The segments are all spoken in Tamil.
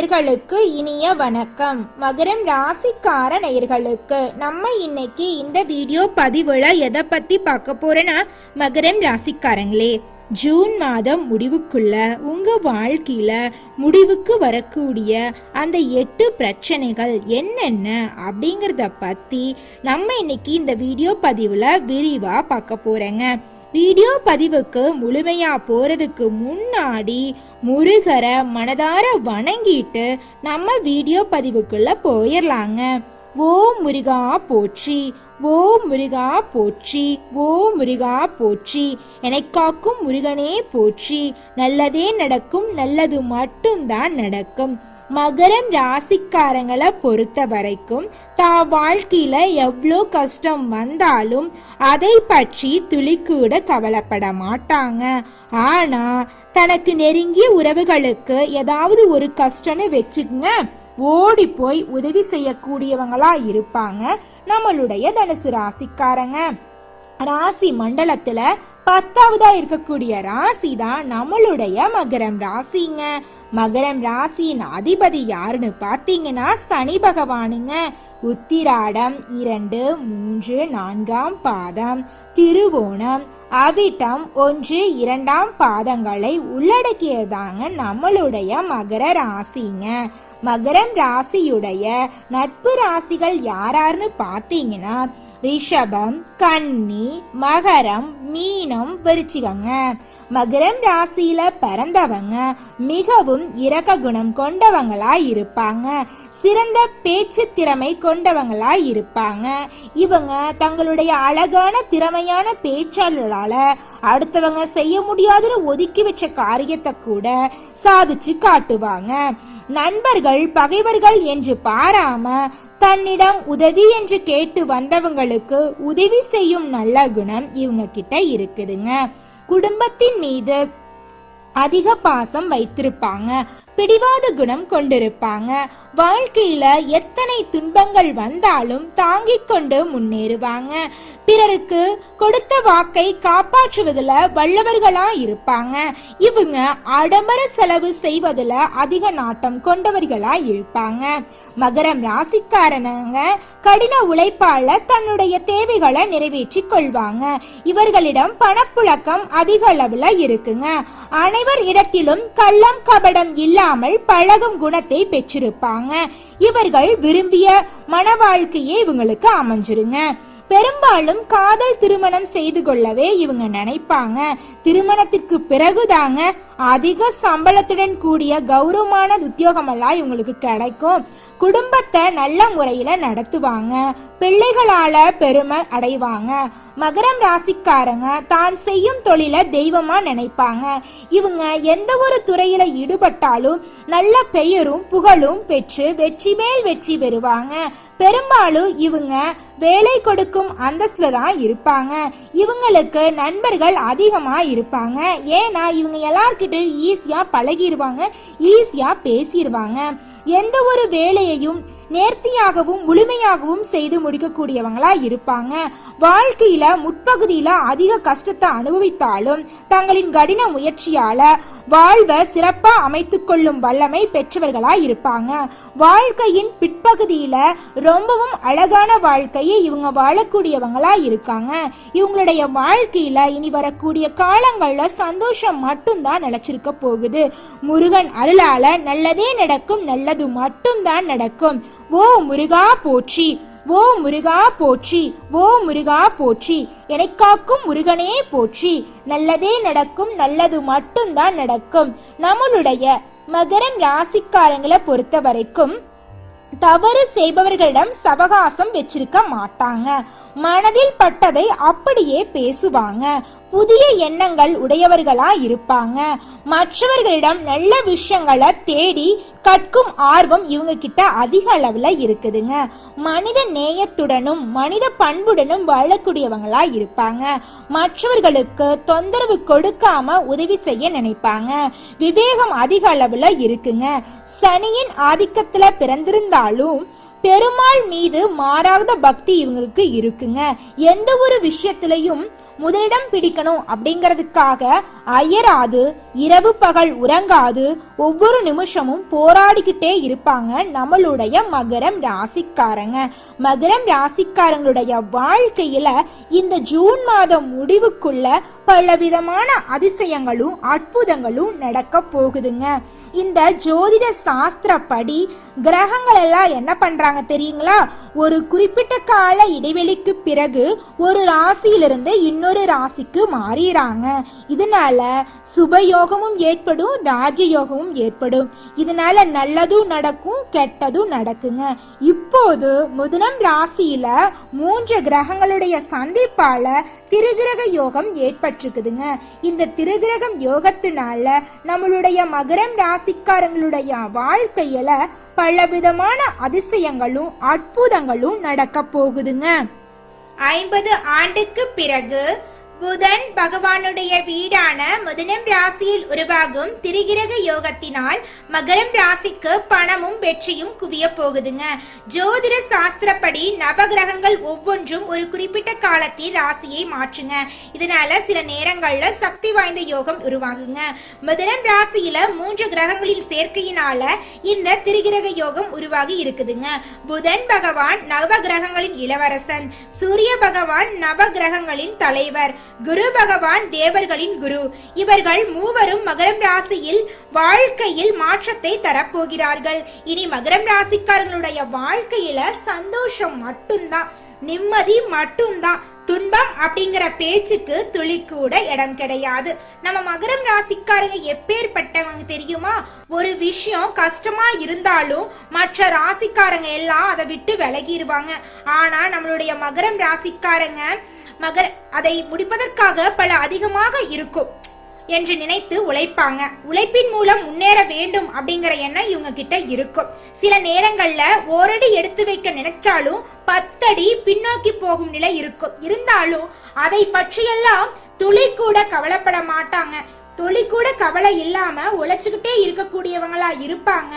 நேயர்களுக்கு இனிய வணக்கம். மகரம் ராசிக்கார நேயர்களுக்கு நம்ம இன்னைக்கு இந்த வீடியோ பதிவுல எதை பத்தி பார்க்க போறேன்னா மகரம் ராசிக்காரங்களே ஜூன் மாதம் முடிவுக்குள்ள உங்க வாழ்க்கையில முடிவுக்கு வரக்கூடிய அந்த எட்டு பிரச்சனைகள் என்னென்ன அப்படிங்கிறத பத்தி நம்ம இன்னைக்கு இந்த வீடியோ பதிவுல விரிவா பார்க்க போறேங்க. வீடியோ பதிவுக்கு முழுமையா போறதுக்கு முன்னாடி முருகரை மனதார வணங்கிட்டு நம்ம வீடியோ பதிவுக்குள்ள போயிடலாங்க ஓ முருகா போற்றி ஓ முருகா போற்றி ஓ முருகா போற்றி என்னை காக்கும் முருகனே போற்றி நல்லதே நடக்கும் நல்லது மட்டும்தான் நடக்கும். மகரம் ராசிக்காரங்களை பொறுத்த வரைக்கும் தா வாழ்க்கையில் எவ்வளோ கஷ்டம் வந்தாலும் அதை பற்றி துளிக்கூட கவலைப்பட மாட்டாங்க. ஆனால் தனக்கு நெருங்கிய உறவுகளுக்கு ஏதாவது ஒரு கஷ்டம்னு வச்சுக்கங்க ஓடி போய் உதவி செய்யக்கூடியவங்களா இருப்பாங்க நம்மளுடைய தனுசு ராசிக்காரங்க. ராசி மண்டலத்துல பத்தாவதா இருக்கக்கூடிய ராசி தான் நம்மளுடைய மகரம் ராசிங்க. மகரம் ராசியின் அதிபதி யாருன்னு பார்த்தீங்கன்னா சனி பகவானுங்க. உத்திராடம் இரண்டு மூன்று நான்காம் பாதம். திருவோணம் அவிட்டம் ஒன்று இரண்டாம் பாதங்களை உள்ளடக்கியதாங்க நம்மளுடைய மகர ராசிங்க. மகரம் ராசியுடைய நட்பு ராசிகள் யாராருன்னு பார்த்தீங்கன்னா ரிஷபம் கன்னி மகரம் மீனம் விருச்சிகங்க. மகரம் ராசியில பிறந்தவங்க மிகவும் இரக்க குணம் கொண்டவங்களா இருப்பாங்க. சிறந்த பேச்சு திறமை கொண்டவங்களா இருப்பாங்க. இவங்க தங்களுடைய அழகான திறமையான பேச்சாளர்களால அடுத்தவங்க செய்ய முடியாதுன்னு ஒதுக்கி வச்ச காரியத்தை கூட சாதிச்சு காட்டுவாங்க. நண்பர்கள் பகைவர்கள் என்று பாராம தன்னிடம் உதவி என்று கேட்டு வந்தவங்களுக்கு உதவி செய்யும் நல்ல குணம் இவங்க கிட்ட இருக்குதுங்க. குடும்பத்தின் மீது அதிக பாசம் வைத்திருப்பாங்க. பிடிவாத குணம் கொண்டிருப்பாங்க. வாழ்க்கையில எத்தனை துன்பங்கள் வந்தாலும் தாங்கிக் கொண்டு முன்னேறுவாங்க. பிறருக்கு கொடுத்த வாக்கை காப்பாற்றுவதில் வல்லவர்களா இருப்பாங்க. இவங்க ஆடம்பர செலவு செய்வதில் அதிக நாட்டம் கொண்டவர்களா இருப்பாங்க. மகரம் ராசிக்காரனங்க கடின உழைப்பால தன்னுடைய தேவைகளை நிறைவேற்றி கொள்வாங்க. இவர்களிடம் பணப்புழக்கம் அதிக அளவுல இருக்குங்க. அனைவர் இடத்திலும் கள்ளம் கபடம் இல்லாமல் பழகும் குணத்தை பெற்றிருப்பாங்க. இவர்கள் விரும்பிய மன வாழ்க்கையே இவங்களுக்கு அமைஞ்சிருங்க. பெரும்பாலும் காதல் திருமணம் செய்து கொள்ளவே இவங்க நினைப்பாங்க. திருமணத்திற்கு பிறகுதாங்க அதிக சம்பளத்துடன் கூடிய கௌரவமான உத்தியோகமெல்லாம் இவங்களுக்கு கிடைக்கும். குடும்பத்தை நல்ல முறையில நடத்துவாங்க. பிள்ளைகளால பெருமை அடைவாங்க. மகரம் ராசிக்காரங்க தான் செய்யும் தொழிலை தெய்வமா நினைப்பாங்க. இவங்க எந்த ஒரு துறையில ஈடுபட்டாலும் நல்ல பெயரும் புகழும் பெற்று வெற்றி மேல் வெற்றி பெறுவாங்க. பெரும்பாலும் இவங்க வேலை கொடுக்கும் அந்தஸ்துல தான் இருப்பாங்க. இவங்களுக்கு நண்பர்கள் அதிகமா இருப்பாங்க. ஏன்னா இவங்க எல்லார்கிட்டயும் ஈஸியா பழகிடுவாங்க ஈஸியா பேசிடுவாங்க எந்த ஒரு வேலையையும் நேர்த்தியாகவும் முழுமையாகவும் செய்து முடிக்கக்கூடியவங்களா இருப்பாங்க. வாழ்க்கையில முற்பகுதியில அதிக கஷ்டத்தை அனுபவித்தாலும் தங்களின் கடின முயற்சியால வாழ்வை சிறப்பா அமைத்து கொள்ளும் வல்லமை பெற்றவர்களா இருப்பாங்க. வாழ்க்கையின் பிற்பகுதியில ரொம்பவும் அழகான வாழ்க்கையை இவங்க வாழக்கூடியவங்களா இருக்காங்க. இவங்களுடைய வாழ்க்கையில இனி வரக்கூடிய காலங்கள்ல சந்தோஷம் மட்டும்தான் நிலச்சிருக்க போகுது. முருகன் அருளால நல்லதே நடக்கும் நல்லது மட்டும்தான் நடக்கும். ஓ முருகா போற்றி. ஓ முருகா போற்றி ஓ முருகா போற்றி என்னை காக்கும் முருகனே போற்றி. நல்லதே நடக்கும் நல்லது மட்டும்தான் நடக்கும். நம்மளுடைய மகரம் ராசிக்காரங்களை பொறுத்த வரைக்கும் தவறு செய்பவர்களிடம் சவகாசம் வச்சிருக்க மாட்டாங்க. மனதில் பட்டதை அப்படியே பேசுவாங்க. புதிய எண்ணங்கள் உடையவர்களா இருப்பாங்க மற்றவர்களிடம் நல்ல விஷயங்களை தேடி கற்கும் ஆர்வம் இவங்க கிட்ட அதிக அளவுல இருக்குதுங்க. மனித நேயத்துடனும் மனித பண்புடனும் வாழக்கூடியவங்களா இருப்பாங்க மற்றவர்களுக்கு தொந்தரவு கொடுக்காம உதவி செய்ய நினைப்பாங்க. விவேகம் அதிக அளவுல இருக்குங்க. சனியின் ஆதிக்கத்துல பிறந்திருந்தாலும் பெருமாள் மீது மாறாத பக்தி இவங்களுக்கு இருக்குங்க. எந்த ஒரு விஷயத்திலையும் முதலிடம் பிடிக்கணும் அப்படிங்கிறதுக்காக அயராது இரவு பகல் உறங்காது ஒவ்வொரு நிமிஷமும் போராடிக்கிட்டே இருப்பாங்க நம்மளுடைய மகரம் ராசிக்காரங்க. மகரம் ராசிக்காரங்களுடைய வாழ்க்கையில இந்த ஜூன் மாதம் முடிவுக்குள்ள பலவிதமான அதிசயங்களும் அற்புதங்களும் நடக்க போகுதுங்க. இந்த ஜோதிட சாஸ்திரப்படி கிரகங்கள் எல்லாம் என்ன பண்றாங்க தெரியுங்களா? ஒரு குறிப்பிட்ட கால இடைவெளிக்கு பிறகு ஒரு ராசியிலிருந்து இன்னொரு ராசிக்கு மாறிறாங்க. இதனால சுபயோகமும் ஏற்படும் ராஜயோகமும் ஏற்படும். இதனால நல்லதும் நடக்கும் கெட்டதும் நடக்குங்க. இப்போது முதலாம் ராசியில மூன்று கிரகங்களுடைய சந்திப்பால திருகிரக யோகம் ஏற்பட்டிருக்குதுங்க. இந்த திருகிரகம் யோகத்தினால நம்மளுடைய மகரம் ராசிக்காரங்களுடைய வாழ்க்கையில பலவிதமான அதிசயங்களும் அற்புதங்களும் நடக்க போகுதுங்க. ஐம்பது ஆண்டுக்கு பிறகு புதன் பகவானுடைய வீடான முதலம் ராசியில் உருவாகும் திரிகிரக யோகத்தினால் மகரம் ராசிக்கு பணமும் வெற்றியும் குவிய போகுதுங்க. ஜோதிட சாஸ்திரப்படி நவகிரகங்கள் ஒவ்வொன்றும் ஒரு குறிப்பிட்ட காலத்தில் ராசியை மாற்றுங்க. இதனால சில நேரங்கள்ல சக்தி வாய்ந்த யோகம் உருவாகுங்க. முதலம் ராசியில மூன்று கிரகங்களின் சேர்க்கையினால இந்த திரிகிரக யோகம் உருவாகி இருக்குதுங்க. புதன் பகவான் நவ கிரகங்களின் இளவரசன். சூரிய பகவான் நவ கிரகங்களின் தலைவர். குரு பகவான் தேவர்களின் குரு. இவர்கள் மூவரும் மகரம் ராசியில் வாழ்க்கையில் மாற்றத்தை தரப்போகிறார்கள். இனி மகரம் ராசிக்காரங்களுடைய வாழ்க்கையில சந்தோஷம் மட்டும்தான் நிம்மதி மட்டும்தான். துன்பம் அப்படிங்கிற பேச்சுக்கு துளி கூட இடம் கிடையாது. நம்ம மகரம் ராசிக்காரங்க எப்பேற்பட்டவங்க தெரியுமா? ஒரு விஷயம் கஷ்டமா இருந்தாலும் மற்ற ராசிக்காரங்க எல்லாம் அதை விட்டு விலகிடுவாங்க ஆனா நம்மளுடைய மகரம் ராசிக்காரங்க மகர் அதை முடிப்பதற்காக பல அதிகமாக இருக்கும் என்று நினைத்து உழைப்பாங்க. உழைப்பின் மூலம் முன்னேற வேண்டும் அப்படிங்கிற எண்ணம் இவங்க கிட்ட இருக்கும். சில நேரங்கள்ல ஓரடி எடுத்து வைக்க நினைச்சாலும் பத்தடி பின்னோக்கி போகும் நிலை இருக்கும். இருந்தாலும் அதை பற்றியெல்லாம் துளி கூட கவலைப்பட மாட்டாங்க. துளி கூட கவலை இல்லாம உழைச்சுக்கிட்டே இருக்கக்கூடியவங்களா இருப்பாங்க.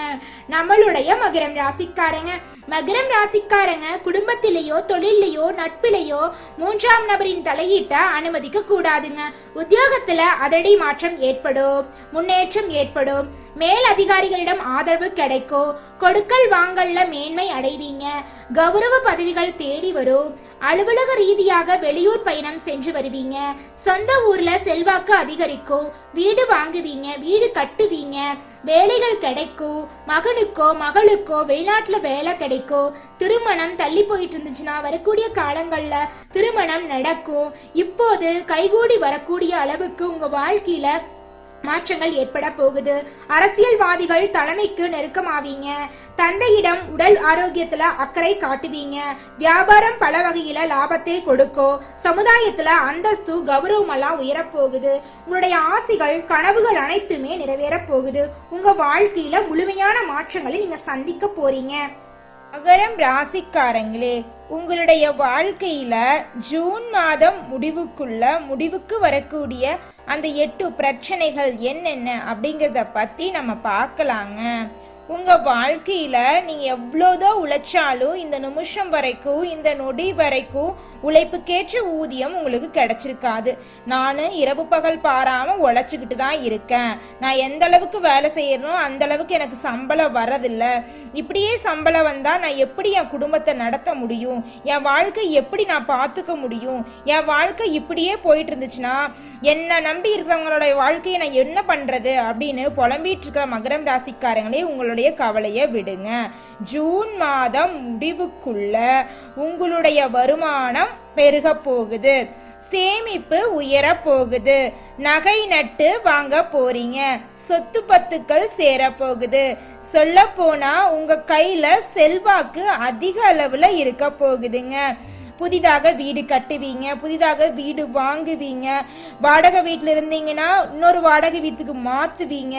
நம்மளுடைய மகரம் ராசிக்காரங்க. மகரம் ராசிக்காரங்க குடும்பத்திலேயோ தொழிலையோ நட்பிலேயோ மூன்றாம் நபரின் தலையீட்ட அனுமதிக்க கூடாதுங்க உத்தியோகத்துல அதடி மாற்றம் ஏற்படும் முன்னேற்றம் ஏற்படும். மேல் அதிகாரிகளிடம் ஆதரவு கிடைக்கும். கொடுக்கல் வாங்கல்ல மேன்மை அடைவீங்க. கௌரவ பதவிகள் தேடி வரும். அலுவலக ரீதியாக வெளியூர் பயணம் சென்று வருவீங்க. சொந்த ஊர்ல செல்வாக்கு அதிகரிக்கும். வீடு வாங்குவீங்க வீடு கட்டுவீங்க. வேலைகள் கிடைக்கும். மகனுக்கோ மகளுக்கோ வெளிநாட்டுல வேலை கிடைக்கும். திருமணம் தள்ளி போயிட்டு இருந்துச்சுன்னா வரக்கூடிய காலங்கள்ல திருமணம் நடக்கும். இப்போது கைகூடி வரக்கூடிய அளவுக்கு உங்க வாழ்க்கையில மாற்றங்கள் ஏற்பட போகுது. அரசியல்வாதிகள் தலைமைக்கு நெருக்கமாவீங்க. தந்தையிடம் உடல் ஆரோக்கியத்துல அக்கறை காட்டுவீங்க. வியாபாரம் பல வகையில லாபத்தை கொடுக்கும் சமுதாயத்துல அந்தஸ்து கௌரவம் எல்லாம் உயரப்போகுது. உங்களுடைய ஆசைகள் கனவுகள் அனைத்துமே நிறைவேற போகுது. உங்க வாழ்க்கையில முழுமையான மாற்றங்களை நீங்க சந்திக்க போறீங்க. மகரம் ராசிக்காரங்களே உங்களுடைய வாழ்க்கையில ஜூன் மாதம் முடிவுக்குள்ள முடிவுக்கு வரக்கூடிய அந்த எட்டு பிரச்சனைகள் என்னென்ன அப்படிங்கிறத பத்தி நம்ம பார்க்கலாங்க. உங்க வாழ்க்கையில நீங்க எவ்வளோதோ உழைச்சாலும் இந்த நிமிஷம் வரைக்கும் இந்த நொடி வரைக்கும் உழைப்புக்கேற்ற ஊதியம் உங்களுக்கு கிடைச்சிருக்காது. நான் இரவு பகல் பாராம உழைச்சிக்கிட்டு தான் இருக்கேன். நான் எந்த அளவுக்கு வேலை செய்யறனோ அந்த அளவுக்கு எனக்கு சம்பளம் வரதில்ல இப்படியே சம்பளம் வந்தா நான் எப்படி என் குடும்பத்தை நடத்த முடியும்? என் வாழ்க்கை எப்படி நான் பார்த்துக்க முடியும்? என் வாழ்க்கை இப்படியே போயிட்டு இருந்துச்சுன்னா என்ன நம்பி இருக்கிறவங்களோட வாழ்க்கையை நான் என்ன பண்றது அப்படின்னு புலம்பிட்டு இருக்கிற மகரம் ராசிக்காரங்களே உங்களுடைய கவலையை விடுங்க. ஜூன் மாதம் முடிவுக்குள்ள உங்களுடைய வருமானம் பெருக போகுது. சேமிப்பு உயர போகுது. நகை நட்டு வாங்க போறீங்க. சொத்து பத்துக்கள் சேர போகுது. சொல்ல போனா உங்க கையில செல்வாக்கு அதிக அளவுல இருக்க போகுதுங்க. புதிதாக வீடு கட்டுவீங்க புதிதாக வீடு வாங்குவீங்க வாடகை வீட்டில் இருந்தீங்கன்னா இன்னொரு வாடகை வீட்டுக்கு மாற்றுவீங்க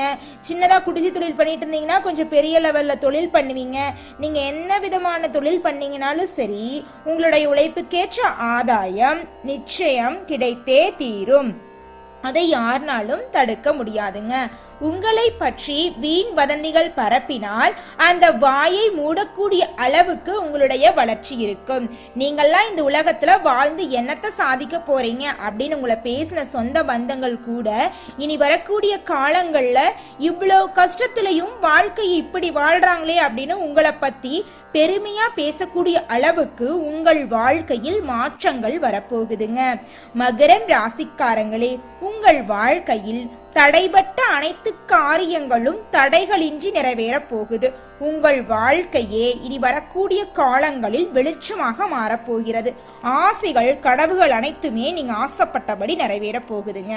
சின்னதாக குடிசை தொழில் பண்ணிட்டு இருந்தீங்கன்னா கொஞ்சம் பெரிய லெவலில் தொழில் பண்ணுவீங்க. நீங்கள் என்ன விதமான தொழில் பண்ணீங்கனாலும் சரி உங்களுடைய உழைப்புக்கேற்ற ஆதாயம் நிச்சயம் கிடைத்தே தீரும். அதை யாருனாலும் தடுக்க முடியாதுங்க. உங்களை பற்றி வீண் வதந்திகள் பரப்பினால் அந்த வாயை மூடக்கூடிய அளவுக்கு உங்களுடைய வளர்ச்சி இருக்கும். நீங்கள்லாம் இந்த உலகத்துல வாழ்ந்து என்னத்தை சாதிக்க போறீங்க அப்படின்னு உங்களை பேசின சொந்த பந்தங்கள் கூட இனி வரக்கூடிய காலங்கள்ல இவ்வளோ கஷ்டத்திலையும் வாழ்க்கை இப்படி வாழ்றாங்களே அப்படின்னு உங்களை பத்தி பெருமையா பேசக்கூடிய அளவுக்கு உங்கள் வாழ்க்கையில் மாற்றங்கள் வரப்போகுதுங்க. மகரம் ராசிக்காரங்களே உங்கள் வாழ்க்கையில் தடைபட்ட அனைத்து காரியங்களும் தடைகளின்றி நிறைவேறப் போகுது. உங்கள் வாழ்க்கையே இனி வரக்கூடிய காலங்களில் வெளிச்சமாக மாறப்போகிறது ஆசைகள் கனவுகள் அனைத்துமே நீங்க ஆசைப்பட்டபடி நிறைவேறப் போகுதுங்க.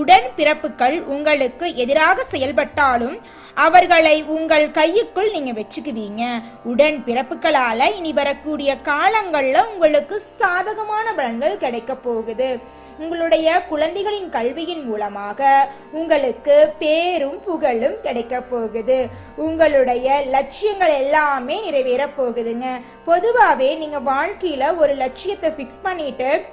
உடன் பிறப்புகள் உங்களுக்கு எதிராக செயல்பட்டாலும் அவர்களை உங்கள் கையுக்குள் நீங்க வச்சுக்குவீங்க. உடன் பிறப்புகளால இனி வரக்கூடிய காலங்கள்ல உங்களுக்கு சாதகமான பலன்கள் கிடைக்க போகுது. உங்களுடைய குழந்தைகளின் கல்வியின் மூலமாக உங்களுக்கு பேரும் புகழும் கிடைக்க போகுது. உங்களுடைய லட்சியங்கள் எல்லாமே நிறைவேற போகுதுங்க. பொதுவாகவே நீங்க வாழ்க்கையில ஒரு லட்சியத்தை ஃபிக்ஸ் பண்ணிட்டு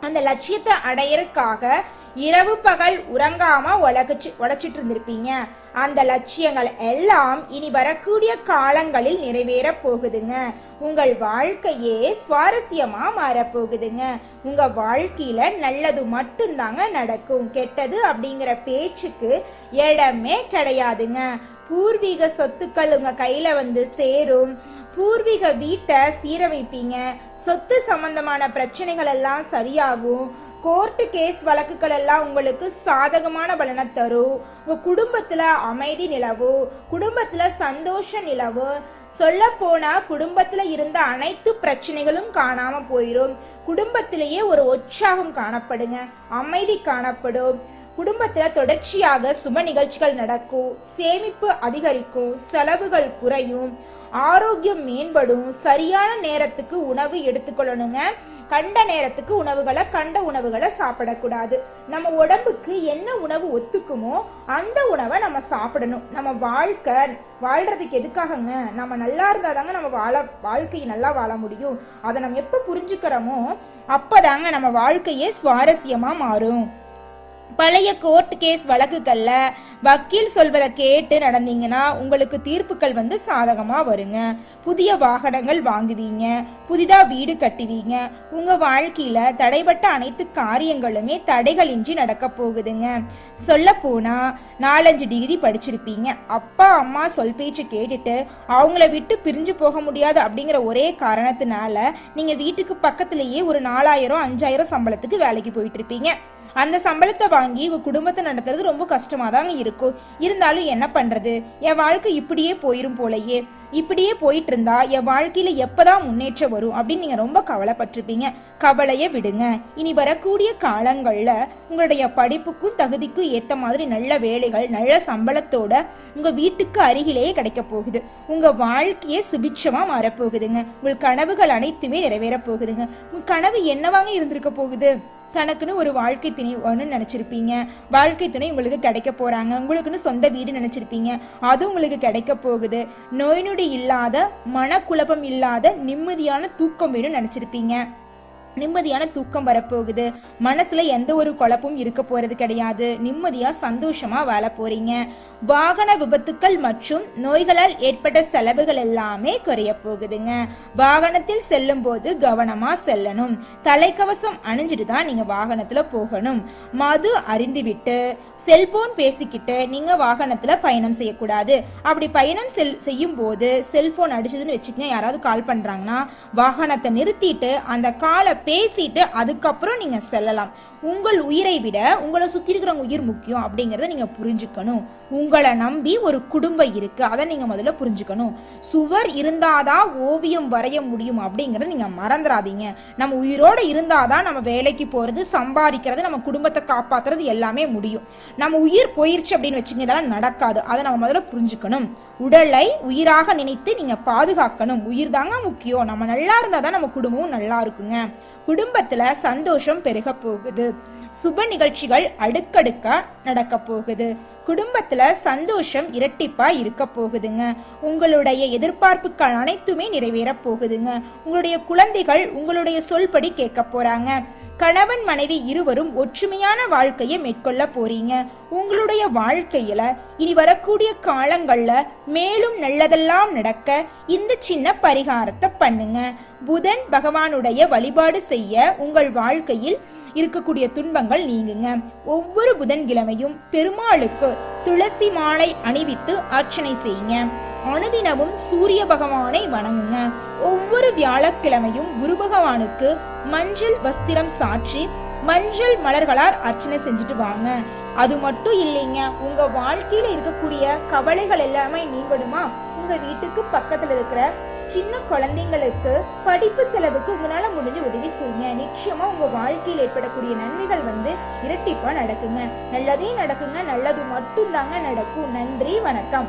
அந்த லட்சியத்தை அடையறதுக்காக இரவு பகல் உறங்காம உலகச்சு உழைச்சிட்டு இருந்திருப்பீங்க அந்த லட்சியங்கள் எல்லாம் இனி வரக்கூடிய காலங்களில் நிறைவேற போகுதுங்க. உங்கள் வாழ்க்கையே சுவாரஸ்யமா மாறப்போகுதுங்க. உங்க வாழ்க்கையில நல்லது மட்டும்தாங்க நடக்கும். கெட்டது அப்படிங்கிற பேச்சுக்கு இடமே கிடையாதுங்க. பூர்வீக சொத்துக்கள் உங்க கையில வந்து சேரும். பூர்வீக வீட்டை சீரமைப்பீங்க. சொத்து சம்பந்தமான பிரச்சனைகள் எல்லாம் சரியாகும். கோர்ட்டு கேஸ் வழக்குகள் எல்லாம் உங்களுக்கு சாதகமான பலனை தரும். உங்க குடும்பத்துல அமைதி நிலவும் குடும்பத்துல சந்தோஷ நிலவும் சொல்ல போனா குடும்பத்துல இருந்த அனைத்து பிரச்சனைகளும் காணாம போயிடும் குடும்பத்திலேயே ஒரு உற்சாகம் காணப்படுங்க அமைதி காணப்படும். குடும்பத்துல தொடர்ச்சியாக சுப நிகழ்ச்சிகள் நடக்கும் சேமிப்பு அதிகரிக்கும் செலவுகள் குறையும். ஆரோக்கியம் மேம்படும் சரியான நேரத்துக்கு உணவு எடுத்துக்கொள்ளணுங்க. கண்ட நேரத்துக்கு உணவுகளை கண்ட உணவுகளை சாப்பிடக்கூடாது. நம்ம உடம்புக்கு என்ன உணவு ஒத்துக்குமோ அந்த உணவை நம்ம சாப்பிடணும். நம்ம வாழ்க்கை வாழ்கிறதுக்கு எதுக்காகங்க? நம்ம நல்லா இருந்தால் தாங்க நம்ம வாழ வாழ்க்கையை நல்லா வாழ முடியும். அதை நம்ம எப்போ புரிஞ்சுக்கிறோமோ அப்போதாங்க நம்ம வாழ்க்கையே சுவாரஸ்யமாக மாறும். பழைய கோர்ட் கேஸ் வழக்குகள்ல வக்கீல் சொல்வதை கேட்டு நடந்தீங்கன்னா உங்களுக்கு தீர்ப்புகள் வந்து சாதகமா வருங்க. புதிய வாகனங்கள் வாங்குவீங்க புதிதா வீடு கட்டுவீங்க. உங்க வாழ்க்கையில தடைப்பட்ட அனைத்து காரியங்களுமே தடைகளின்றி நடக்க போகுதுங்க. சொல்ல போனா நாலஞ்சு டிகிரி படிச்சிருப்பீங்க. அப்பா அம்மா சொல் பேச்சு கேட்டுட்டு அவங்கள விட்டு பிரிஞ்சு போக முடியாது அப்படிங்கிற ஒரே காரணத்தினால நீங்க வீட்டுக்கு பக்கத்திலேயே ஒரு நாலாயிரம் அஞ்சாயிரம் சம்பளத்துக்கு வேலைக்கு போயிட்டு இருப்பீங்க. அந்த சம்பளத்தை வாங்கி உன் குடும்பத்தை நடத்துறது ரொம்ப கஷ்டமா தாங்க இருக்கும் இருந்தாலும் என்ன பண்றது? என் வாழ்க்கை இப்படியே போயிரும் போலயே. இப்படியே போயிட்டு இருந்தா என் வாழ்க்கையில எப்பதான் முன்னேற்றம் வரும் அப்படின்னு நீங்க ரொம்ப கவலைப்பட்டிருப்பீங்க. கவலைய விடுங்க. இனி வரக்கூடிய காலங்கள்ல உங்களுடைய படிப்புக்கும் தகுதிக்கும் ஏத்த மாதிரி நல்ல வேலைகள் நல்ல சம்பளத்தோட உங்க வீட்டுக்கு அருகிலேயே கிடைக்க போகுது. உங்க வாழ்க்கையே சுபிட்சமா மாறப்போகுதுங்க உங்கள் கனவுகள் அனைத்துமே நிறைவேற போகுதுங்க. உங்க கனவு என்னவாங்க இருந்திருக்க போகுது? தனக்குன்னு ஒரு வாழ்க்கை துணை ஒன்று நினச்சிருப்பீங்க. வாழ்க்கை துணை உங்களுக்கு கிடைக்க போகிறாங்க உங்களுக்குன்னு சொந்த வீடு நினச்சிருப்பீங்க. அதுவும் உங்களுக்கு கிடைக்க போகுது. நோய் நொடி இல்லாத மனக்குழப்பம் இல்லாத நிம்மதியான தூக்கம் வீடும் நினச்சிருப்பீங்க. நிம்மதியான தூக்கம் வரப்போகுது. மனசுல எந்த ஒரு குழப்பமும் இருக்க போறது கிடையாது. நிம்மதியா சந்தோஷமா வாழ போறீங்க. வாகன விபத்துக்கள் மற்றும் நோய்களால் ஏற்பட்ட செலவுகள் எல்லாமே குறைய போகுதுங்க. வாகனத்தில் செல்லும் போது கவனமா செல்லணும். தலைக்கவசம் அணிஞ்சிட்டு தான் நீங்க வாகனத்துல போகணும். மது அறிந்துவிட்டு செல்போன் பேசிக்கிட்டு நீங்கள் வாகனத்தில் பயணம் செய்யக்கூடாது. அப்படி பயணம் செல் செய்யும் போது செல்போன் அடிச்சதுன்னு வச்சுக்கங்க யாராவது கால் பண்ணுறாங்கன்னா வாகனத்தை நிறுத்திட்டு அந்த காலை பேசிட்டு அதுக்கப்புறம் நீங்கள் செல்லலாம். உங்கள் உயிரை விட உங்களை சுற்றி இருக்கிறவங்க உயிர் முக்கியம் அப்படிங்கிறத நீங்கள் புரிஞ்சுக்கணும். உங்களை நம்பி ஒரு குடும்பம் இருக்கு. அதை நீங்க முதல்ல புரிஞ்சுக்கணும். சுவர் இருந்தாதான் ஓவியம் வரைய முடியும் அப்படிங்கறத நீங்க மறந்துடாதீங்க நம்ம உயிரோட இருந்தாதான் நம்ம வேலைக்கு போறது சம்பாதிக்கிறது நம்ம குடும்பத்தை காப்பாத்துறது எல்லாமே முடியும். நம்ம உயிர் போயிருச்சு அப்படின்னு வச்சுங்க இதெல்லாம் நடக்காது. அதை நம்ம முதல்ல புரிஞ்சுக்கணும். உடலை உயிராக நினைத்து நீங்க பாதுகாக்கணும். உயிர் தாங்க முக்கியம். நம்ம நல்லா இருந்தாதான் நம்ம குடும்பமும் நல்லா இருக்குங்க. குடும்பத்துல சந்தோஷம் பெருக போகுது. சுப நிகழ்ச்சிகள் அடுக்கடுக்க நடக்க போகுது. குடும்பத்துல சந்தோஷம் இரட்டிப்பா இருக்க போகுதுங்க. உங்களுடைய எதிர்பார்ப்புகள் அனைத்துமே நிறைவேற போகுதுங்க. உங்களுடைய குழந்தைகள் உங்களுடைய சொல்படி கேட்க போறாங்க. கணவன் மனைவி இருவரும் ஒற்றுமையான வாழ்க்கையை மேற்கொள்ள போறீங்க. உங்களுடைய வாழ்க்கையில இனி வரக்கூடிய காலங்கள்ல மேலும் நல்லதெல்லாம் நடக்க இந்த சின்ன பரிகாரத்தை பண்ணுங்க. புதன் பகவானுடைய வழிபாடு செய்ய உங்கள் வாழ்க்கையில் இருக்கக்கூடிய துன்பங்கள் நீங்குங்க. ஒவ்வொரு புதன்கிழமையும் பெருமாளுக்கு துளசி மாலை அணிவித்து அர்ச்சனை செய்யுங்க. அனுதினமும் சூரிய பகவானை வணங்குங்க. ஒவ்வொரு வியாழக்கிழமையும் குரு பகவானுக்கு மஞ்சள் வஸ்திரம் சாற்றி மஞ்சள் மலர்களால் அர்ச்சனை செஞ்சுட்டு வாங்க. அது மட்டும் இல்லைங்க உங்க வாழ்க்கையில இருக்கக்கூடிய கவலைகள் எல்லாமே நீங்கடுமா உங்க வீட்டுக்கு பக்கத்துல இருக்கிற சின்ன குழந்தைங்களுக்கு படிப்பு செலவுக்கு உங்களால் முடிஞ்ச உதவி செய்யுங்க. நிச்சயமா உங்க வாழ்க்கையில் ஏற்படக்கூடிய நன்மைகள் வந்து இரட்டிப்பா நடக்குங்க. நல்லதே நடக்குங்க. நல்லது மட்டும் தாங்க நடக்கும். நன்றி வணக்கம்.